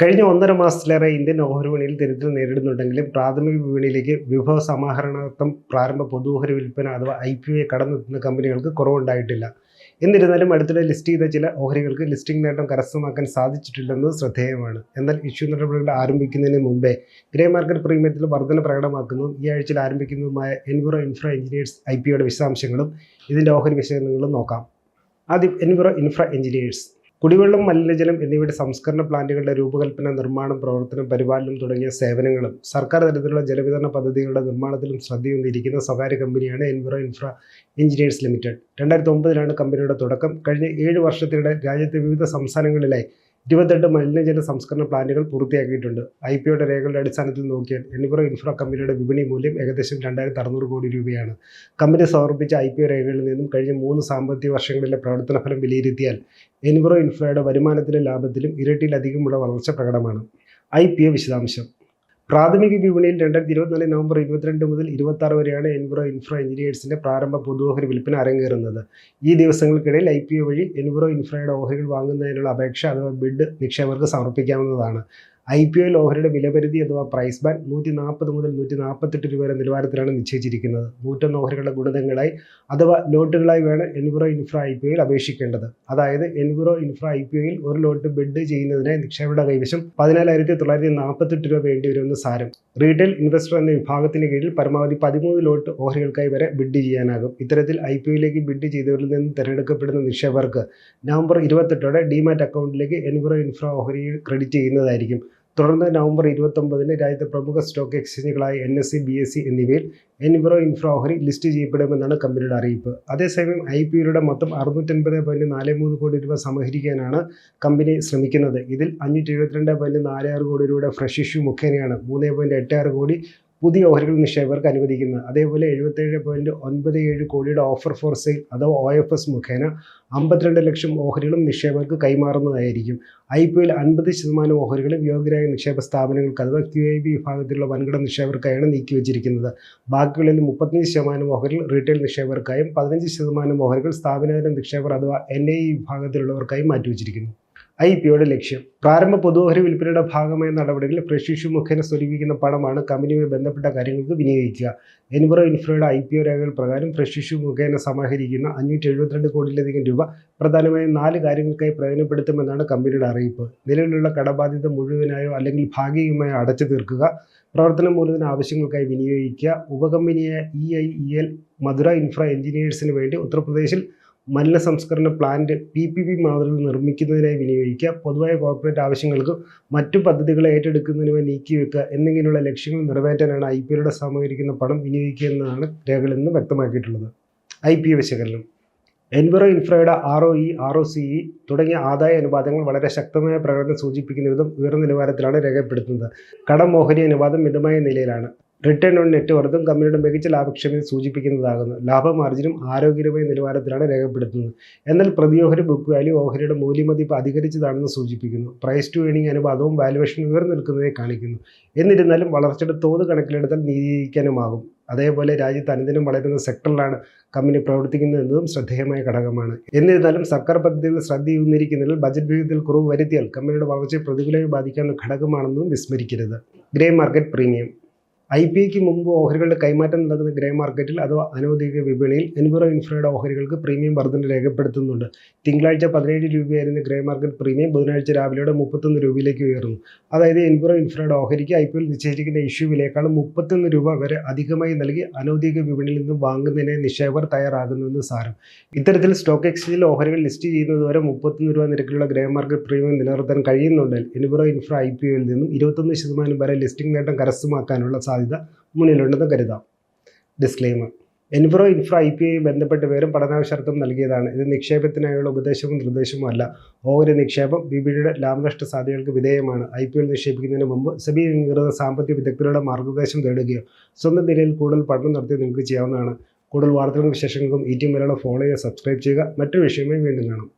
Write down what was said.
കഴിഞ്ഞ ഒന്നര മാസത്തിലേറെ ഇന്ത്യൻ ഓഹരി വിപണിയിൽ ദരിദ്രം നേരിടുന്നുണ്ടെങ്കിലും പ്രാഥമിക വിപണിയിലേക്ക് വിഭവ സമാഹരണാർത്ഥം പ്രാരംഭ പൊതു ഓഹരി വിൽപ്പന അഥവാ ഐ പി ഒ കടന്നെത്തുന്ന കമ്പനികൾക്ക് കുറവുണ്ടായിട്ടില്ല. എന്നിരുന്നാലും അടുത്തിടെ ലിസ്റ്റ് ചെയ്ത ചില ഓഹരികൾക്ക് ലിസ്റ്റിംഗ് നേട്ടം കരസ്ഥമാക്കാൻ സാധിച്ചിട്ടില്ലെന്നത് ശ്രദ്ധേയമാണ്. എന്നാൽ ഇഷ്യൂ നടപടികൾ ആരംഭിക്കുന്നതിന് മുമ്പേ ഗ്രേ മാർക്കറ്റ് പ്രീമിയത്തിൽ വർധന പ്രകടമാക്കുന്നതും ഈ ആഴ്ചയിൽ ആരംഭിക്കുന്നതുമായ Enviro Infra Engineers I P ഒയുടെ വിശദാംശങ്ങളും ഇതിന്റെ ഓഹരി വിശകലനങ്ങളും നോക്കാം. ആദ്യം എൻവിറോ ഇൻഫ്ര എഞ്ചിനീയേഴ്സ് കുടിവെള്ളം മലിനജലം എന്നിവയുടെ സംസ്കരണ പ്ലാന്റുകളുടെ രൂപകൽപ്പന നിർമ്മാണം പ്രവർത്തനം പരിപാലനം തുടങ്ങിയ സേവനങ്ങളും സർക്കാർ തലത്തിലുള്ള ജലവിതരണ പദ്ധതികളുടെ നിർമ്മാണത്തിലും ശ്രദ്ധയൊന്നിരിക്കുന്ന സ്വകാര്യ കമ്പനിയാണ് എൻവിറോ ഇൻഫ്ര എഞ്ചിനീയേഴ്സ് ലിമിറ്റഡ് രണ്ടായിരത്തി ഒമ്പതിലാണ് കമ്പനിയുടെ തുടക്കം. കഴിഞ്ഞ ഏഴ് വർഷത്തിനിടെ രാജ്യത്തെ വിവിധ സംസ്ഥാനങ്ങളിലായി ഇരുപത്തെട്ട് മലിനജല സംസ്കരണ പ്ലാന്റുകൾ പൂർത്തിയാക്കിയിട്ടുണ്ട്. ഐ പി ഒയുടെ രേഖകളുടെ അടിസ്ഥാനത്തിൽ നോക്കിയാൽ എൻവിറോ ഇൻഫ്ര കമ്പനിയുടെ വിപണി മൂല്യം ഏകദേശം രണ്ടായിരത്തി അറുന്നൂറ് കോടി രൂപയാണ്. കമ്പനി സമർപ്പിച്ച ഐ പി ഒ രേഖകളിൽ നിന്നും കഴിഞ്ഞ മൂന്ന് സാമ്പത്തിക വർഷങ്ങളിലെ പ്രവർത്തന ഫലം വിലയിരുത്തിയാൽ എൻവിറോ ഇൻഫ്രയുടെ വരുമാനത്തിലും ലാഭത്തിലും ഇരട്ടിയിലധികമുള്ള വളർച്ച പ്രകടമാണ്. ഐ പി ഒ വിശദാംശം. പ്രാഥമിക വിപണിയിൽ രണ്ടായിരത്തി ഇരുപത്തിനാല് നവംബർ ഇരുപത്തിരണ്ട് മുതൽ ഇരുപത്തി ആറ് വരെയാണ് എൻബ്രോ ഇൻഫ്ര എഞ്ചിനീയേഴ്സിന്റെ പ്രാരംഭ പൊതുഓഹരി വിൽപ്പന അരങ്ങേറുന്നത്. ഈ ദിവസങ്ങൾക്കിടയിൽ ഐ പി ഒ വഴി എൻബ്രോ ഇൻഫ്രയുടെ ഓഹരികൾ വാങ്ങുന്നതിനുള്ള അപേക്ഷ അഥവാ ബിഡ് നിക്ഷേപകർക്ക് സമർപ്പിക്കാവുന്നതാണ്. ഐ പി ഒയിൽ ഓഹരിയുടെ വിലപരിധി അഥവാ പ്രൈസ് ബാൻഡ് നൂറ്റി നാൽപ്പത് മുതൽ നൂറ്റി നാൽപ്പത്തെട്ട് രൂപ വരെ നിലവാരത്തിലാണ് നിശ്ചയിച്ചിരിക്കുന്നത്. നൂറ്റൊന്ന് ഓഹരികളുടെ ഗുണിതങ്ങളായി അഥവാ ലോട്ടുകളായി വേണം എൻവിറോ ഇൻഫ്ര ഐ പി ഒയിൽ അപേക്ഷിക്കേണ്ടത്. അതായത് എൻവിറോ ഇൻഫ്ര ഐ പി ഒയിൽ ഒരു ലോട്ട് ബിഡ് ചെയ്യുന്നതിനായി നിക്ഷേപയുടെ കൈവശം പതിനാലായിരത്തി തൊള്ളായിരത്തി നാൽപ്പത്തെട്ട് രൂപ വേണ്ടി വരുമെന്ന് സാരം. റീറ്റെയിൽ ഇൻവെസ്റ്റർ എന്ന വിഭാഗത്തിന് കീഴിൽ പരമാവധി പതിമൂന്ന് ലോട്ട് ഓഹരികൾക്കായി വരെ ബിഡ് ചെയ്യാനാകും. ഇത്തരത്തിൽ ഐ പി ഒയിലേക്ക് ബിഡ് ചെയ്തവരിൽ നിന്ന് തിരഞ്ഞെടുക്കപ്പെടുന്ന നിക്ഷേപകർക്ക് നവംബർ ഇരുപത്തെട്ടോടെ ഡിമാറ്റ് അക്കൗണ്ടിലേക്ക് എൻവിറോ ഇൻഫ്ര ഓഹരി ക്രെഡിറ്റ് ചെയ്യുന്നതായിരിക്കും. തുടർന്ന് നവംബർ ഇരുപത്തൊമ്പതിന് രാജ്യത്തെ പ്രമുഖ stock എക്സ്ചേഞ്ചുകളായ N S C B S C എന്നിവയിൽ എൻവിറോ ഇൻഫ്ര ഓഹരി ലിസ്റ്റ് ചെയ്യപ്പെടുമെന്നാണ് കമ്പനിയുടെ അറിയിപ്പ്. അതേസമയം ഐ പി ഒയുടെ മൊത്തം അറുന്നൂറ്റൻപത് പോയിന്റ് നാല് മൂന്ന് കോടി രൂപ സമഹരിക്കാനാണ് കമ്പനി ശ്രമിക്കുന്നത്. ഇതിൽ അഞ്ഞൂറ്റി എഴുപത്തിരണ്ട് പോയിന്റ് നാല് ആറ് കോടി രൂപയുടെ ഫ്രഷ് ഇഷ്യൂ മുഖേനയാണ് മൂന്ന് പോയിന്റ് എട്ട് ആറ് കോടി പുതിയ ഓഹരികൾ നിക്ഷേപകർക്ക് അനുവദിക്കുന്നത്. അതേപോലെ എഴുപത്തേഴ് പോയിന്റ് ഒൻപത് ഏഴ് കോടിയുടെ ഓഫർ ഫോർ സെയിൽ അഥവാ ഒ എഫ് എസ് മുഖേന അമ്പത്തിരണ്ട് ലക്ഷം ഓഹരികളും നിക്ഷേപകർക്ക് കൈമാറുന്നതായിരിക്കും. ഐ പി എൽ അൻപത് ശതമാനം ഓഹരികളും യോഗ്യരായ നിക്ഷേപ സ്ഥാപനങ്ങൾക്ക് അഥവാ ക്യു ഐ ബി വിഭാഗത്തിലുള്ള വൻകിട നിക്ഷേപകർക്കായാണ് നീക്കിവച്ചിരിക്കുന്നത് ബാക്കികളിൽ മുപ്പത്തഞ്ച് ശതമാനം ഓഹരികൾ റീറ്റെയിൽ നിക്ഷേപകർക്കായും പതിനഞ്ച് ശതമാനം ഓഹരികൾ സ്ഥാപനേതര നിക്ഷേപർ അഥവാ എൻ ഐ വിഭാഗത്തിലുള്ളവർക്കായും മാറ്റിവെച്ചിരിക്കുന്നു ഐ പി ഒയുടെ ലക്ഷ്യം. പ്രാരംഭ പൊതുഓഹരി വിൽപ്പനയുടെ ഭാഗമായ നടപടികളിൽ പ്രശിക്ഷു മുഖേന സ്വരൂപിക്കുന്ന പണമാണ് കമ്പനിയുമായി ബന്ധപ്പെട്ട കാര്യങ്ങൾക്ക് വിനിയോഗിക്കുക. എൻബ്രോ ഇൻഫ്രയുടെ ഐ പി ഒ രേഖകൾ പ്രകാരം പ്രശിക്ഷു മുഖേന സമാഹരിക്കുന്ന അഞ്ഞൂറ്റി എഴുപത്തിരണ്ട് കോടിയിലധികം രൂപ പ്രധാനമായും നാല് കാര്യങ്ങൾക്കായി പ്രയോജനപ്പെടുത്തുമെന്നാണ് കമ്പനിയുടെ അറിയിപ്പ്. നിലവിലുള്ള കടബാധ്യത മുഴുവനായോ അല്ലെങ്കിൽ ഭാഗികമായോ അടച്ചു തീർക്കുക പ്രവർത്തന മൂലധന ആവശ്യങ്ങൾക്കായി വിനിയോഗിക്കുക ഉപകമ്പനിയായ E I E L Mathura Infra എഞ്ചിനീയേഴ്സിന് വേണ്ടി ഉത്തർപ്രദേശിൽ മലിന സംസ്കരണ പ്ലാന്റ് പി പി പി മാതൃക നിർമ്മിക്കുന്നതിനായി വിനിയോഗിക്കുക. പൊതുവായ കോർപ്പറേറ്റ് ആവശ്യങ്ങൾക്ക് മറ്റു പദ്ധതികളെ ഏറ്റെടുക്കുന്നതിനുമായി നീക്കിവെക്കുക എന്നിങ്ങനെയുള്ള ലക്ഷ്യങ്ങൾ നിറവേറ്റാനാണ് ഐ പി എല്ലിലൂടെ സമാഹരിക്കുന്ന പണം വിനിയോഗിക്കുക എന്നതാണ് രേഖകളിൽ നിന്ന് വ്യക്തമാക്കിയിട്ടുള്ളത്. ഐ പി വിശകലനം. Enviro ഇൻഫ്രയുടെ R O E R O C E തുടങ്ങിയ ആദായ അനുപാതങ്ങൾ വളരെ ശക്തമായ പ്രകടനം സൂചിപ്പിക്കുന്ന വിധം ഉയർന്ന നിലവാരത്തിലാണ് രേഖപ്പെടുത്തുന്നത്. കടം ഓഹരി അനുപാതം മിതമായ നിലയിലാണ്. റിട്ടേൺ ഓൺ നെറ്റ് വർത്തും കമ്പനിയുടെ മികച്ച ലാഭക്ഷമത സൂചിപ്പിക്കുന്നതാകുന്നു. ലാഭമാർജിനും ആരോഗ്യകരമായ നിലവാരത്തിലാണ് രേഖപ്പെടുത്തുന്നത്. എന്നാൽ പ്രതിയോഹരി ബുക്ക് വാല്യൂ ഓഹരിയുടെ മൂല്യമതിപ്പ് അധികരിച്ചതാണെന്ന് സൂചിപ്പിക്കുന്നു. പ്രൈസ് ടു ഏണിംഗ് അനുപാതവും വാലുവേഷൻ ഉയർന്നു നിൽക്കുന്നതിനെ കാണിക്കുന്നു. എന്നിരുന്നാലും വളർച്ചയുടെ തോത് കണക്കിലെടുത്താൽ നീതിക്കാനുമാകും അതേപോലെ രാജ്യത്ത് അനുദിനം വളരുന്ന സെക്ടറിലാണ് കമ്പനി പ്രവർത്തിക്കുന്നത് എന്നതും ശ്രദ്ധേയമായ ഘടകമാണ്. എന്നിരുന്നാലും സർക്കാർ പദ്ധതികൾ ശ്രദ്ധയൂന്നിരിക്കുന്നതിൽ ബജറ്റ് വിഹിതത്തിൽ കുറവ് വരുത്തിയാൽ കമ്പനിയുടെ വളർച്ചയെ പ്രതികൂലമായി ബാധിക്കാവുന്ന ഘടകമാണെന്നും വിസ്മരിക്കരുത്. Grey market premium I P ഐക്ക് മുമ്പ് ഓഹരികളുടെ കൈമാറ്റം നടക്കുന്ന ഗ്രേ മാർക്കറ്റിൽ അഥവാ അനൗദ്യോഗിക വിപണിയിൽ എൻവിറോ ഇൻഫ്രയുടെ ഓഹരികൾക്ക് പ്രീമിയം വർധന രേഖപ്പെടുത്തുന്നുണ്ട്. തിങ്കളാഴ്ച പതിനേഴ് രൂപയായിരുന്ന ഗ്രേ മാർക്കറ്റ് പ്രീമിയം. ബുധനാഴ്ച രാവിലെയോടെ മുപ്പത്തൊന്ന് രൂപയിലേക്ക് ഉയർന്നു. അതായത് എൻവിറോ ഇൻഫ്രയുടെ ഓഹരിക്ക് ഐ പി എൽ നിശ്ചയിച്ചിരിക്കുന്ന ഇഷ്യൂ വിലയേക്കാളും മുപ്പത്തൊന്ന് രൂപ വരെ അധികമായി നൽകി അനൗദ്യോഗിക വിപണിയിൽ നിന്ന് വാങ്ങുന്നതിന് നിക്ഷേപകർ തയ്യാറാകുന്നുവെന്ന് സാരം. ഇത്തരത്തിൽ സ്റ്റോക്ക് എക്സ്ചേഞ്ചിൽ ഓഹരികൾ ലിസ്റ്റ് ചെയ്യുന്നത് വരെ മുപ്പത്തൊന്ന് രൂപ നിരക്കിലുള്ള ഗ്രേ മാർക്കറ്റ് പ്രീമിയം നിലനിർത്താൻ കഴിയുന്നുണ്ടെങ്കിൽ എൻവിറോ ഇൻഫ്ര ഐ പി ഒയിൽ നിന്നും ഇരുപത്തൊന്ന് ശതമാനം വരെ ലിസ്റ്റിംഗ് നേട്ടം കരസ്ഥമാക്കാനുള്ള സാധ്യത മുന്നിലുണ്ടെന്ന് കരുതാം. Disclaimer Enviro Infra I P I ബന്ധപ്പെട്ട് പേരും പഠനാവശ്യാർത്ഥം നൽകിയതാണ്. ഇത് നിക്ഷേപത്തിനായുള്ള ഉപദേശവും നിർദ്ദേശവും അല്ല. ഓഹരി നിക്ഷേപം ബിബിയുടെ ലാഭനഷ്ട സാധ്യതകൾക്ക് വിധേയമാണ്. ഐ പി എൽ നിക്ഷേപിക്കുന്നതിന് മുമ്പ് സെബി അംഗീകൃത സാമ്പത്തിക വിദഗ്ധരുടെ മാർഗനിർദ്ദേശം തേടുകയോ സ്വന്തം നിലയിൽ കൂടുതൽ പഠനം നടത്തി നിങ്ങൾക്ക് ചെയ്യാവുന്നതാണ്. കൂടുതൽ വാർത്തകളും വിശേഷങ്ങൾക്കും ഈ ടി മലയാളം ഫോളോ ചെയ്യുക സബ്സ്ക്രൈബ് ചെയ്യുക. മറ്റൊരു വിഷയമായി വീണ്ടും കാണാം.